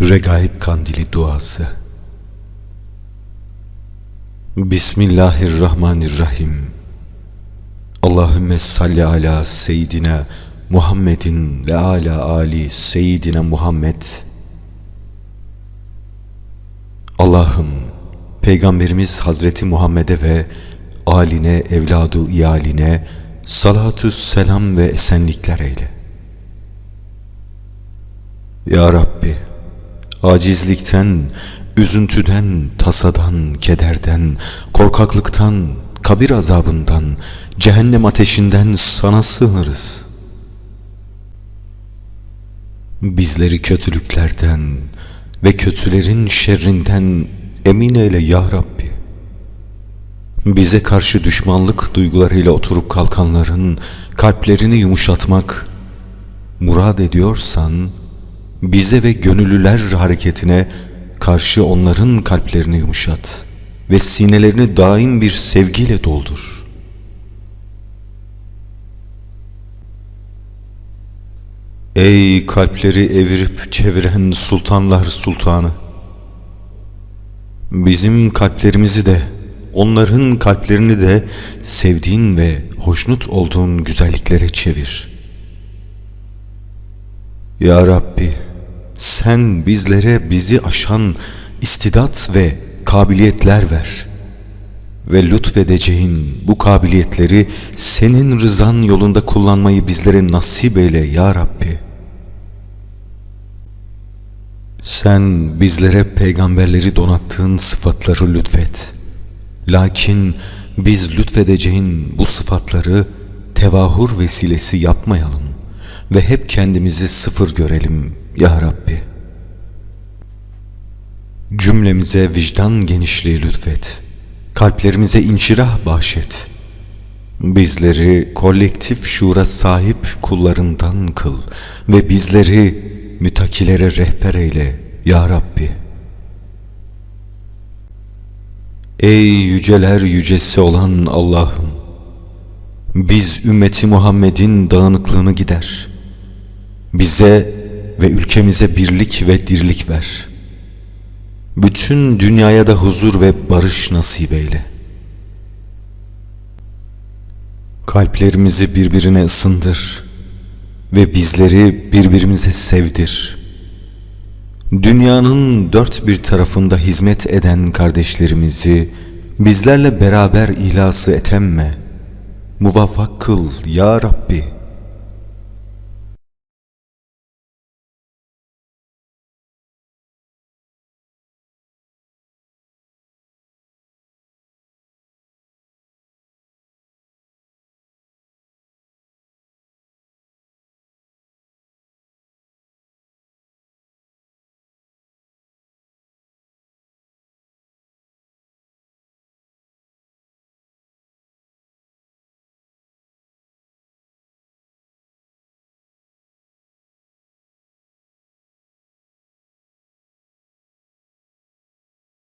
Regaib Kandili Duası. Bismillahirrahmanirrahim. Allahümme salli ala seyyidina Muhammedin ve ala ali seyyidina Muhammed. Allah'ım Peygamberimiz Hazreti Muhammed'e ve aline, evladu iyaline salatü selam ve esenlikler eyle. Ya Rabbi, acizlikten, üzüntüden, tasadan, kederden, korkaklıktan, kabir azabından, cehennem ateşinden sana sığınırız. Bizleri kötülüklerden ve kötülerin şerrinden emin eyle ya Rabbi. Bize karşı düşmanlık duygularıyla oturup kalkanların kalplerini yumuşatmak murad ediyorsan, bize ve gönüllüler hareketine karşı onların kalplerini yumuşat ve sinelerini daim bir sevgiyle doldur. Ey kalpleri evirip çeviren sultanlar sultanı! Bizim kalplerimizi de, onların kalplerini de sevdiğin ve hoşnut olduğun güzelliklere çevir. Ya Rabbi, sen bizlere bizi aşan istidat ve kabiliyetler ver. Ve lütfedeceğin bu kabiliyetleri senin rızan yolunda kullanmayı bizlere nasip eyle ya Rabbi. Sen bizlere peygamberleri donattığın sıfatları lütfet. Lakin biz lütfedeceğin bu sıfatları tevahur vesilesi yapmayalım ve hep kendimizi sıfır görelim ya Rabbi. Cümlemize vicdan genişliği lütfet. Kalplerimize inşirah bahşet. Bizleri kolektif şuura sahip kullarından kıl ve bizleri mütakilere rehber eyle ya Rabbi. Ey yüceler yücesi olan Allah'ım! Biz ümmeti Muhammed'in dağınıklığını gider. Bize ve ülkemize birlik ve dirlik ver. Bütün dünyaya da huzur ve barış nasip eyle. Kalplerimizi birbirine ısındır ve bizleri birbirimize sevdir. Dünyanın dört bir tarafında hizmet eden kardeşlerimizi bizlerle beraber ilası etemme. Muvaffak kıl ya Rabbi.